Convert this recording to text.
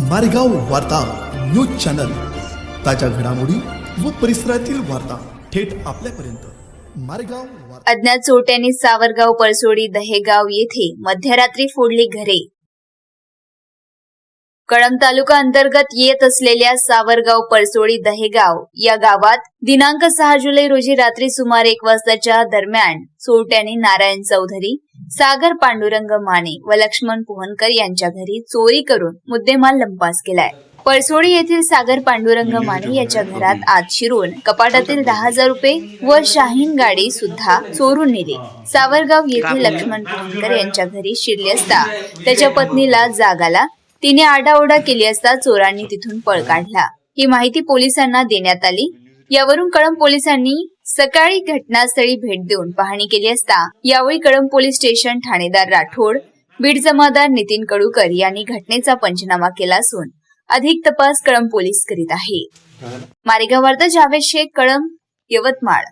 मारेगाव वार्ता news channel. ताज्या घडामोडी व परिसरातील वार्ता थेट आपल्यापर्यंत. मारेगाव अज्ञात चोरट्यांनी सावरगाव पळसोडी दहेगाव येथे मध्यरात्री फोडली घरे. कळंब तालुका अंतर्गत येत असलेल्या सावरगाव पळसोळी दहेगाव या गावात दिनांक सहा जुलै रोजी रात्री सुमारे एक वाजताच्या दरम्यान चोरट्यांनी नारायण चौधरी सागर पांडुरंग माने व लक्ष्मण पोहनकर यांच्या घरी चोरी करून मुद्देमाल लंपास केलाय. परसोडी येथील सागर पांडुरंग माने याच्या घरात आत शिरून कपाटातील दहा हजार रुपये व शाहीन गाडी सुद्धा चोरून नेली. सावरगाव येथील लक्ष्मण पोहनकर यांच्या घरी शिरले असता त्याच्या पत्नीला जाग आला. तिने आडाओडा केली असता चोरांनी तिथून पळ काढला. ही माहिती पोलिसांना देण्यात आली. यावरून कळंब पोलिसांनी सकाळी घटनास्थळी भेट देऊन पाहणी केली असता यावेळी कळंब पोलीस स्टेशन ठाणेदार राठोड बीड जमादार नितीन कडूकर यांनी घटनेचा पंचनामा केला असून अधिक तपास कळंब पोलीस करीत आहे. मारेगाव वार्ता जावेद शेख कळंब यवतमाळ.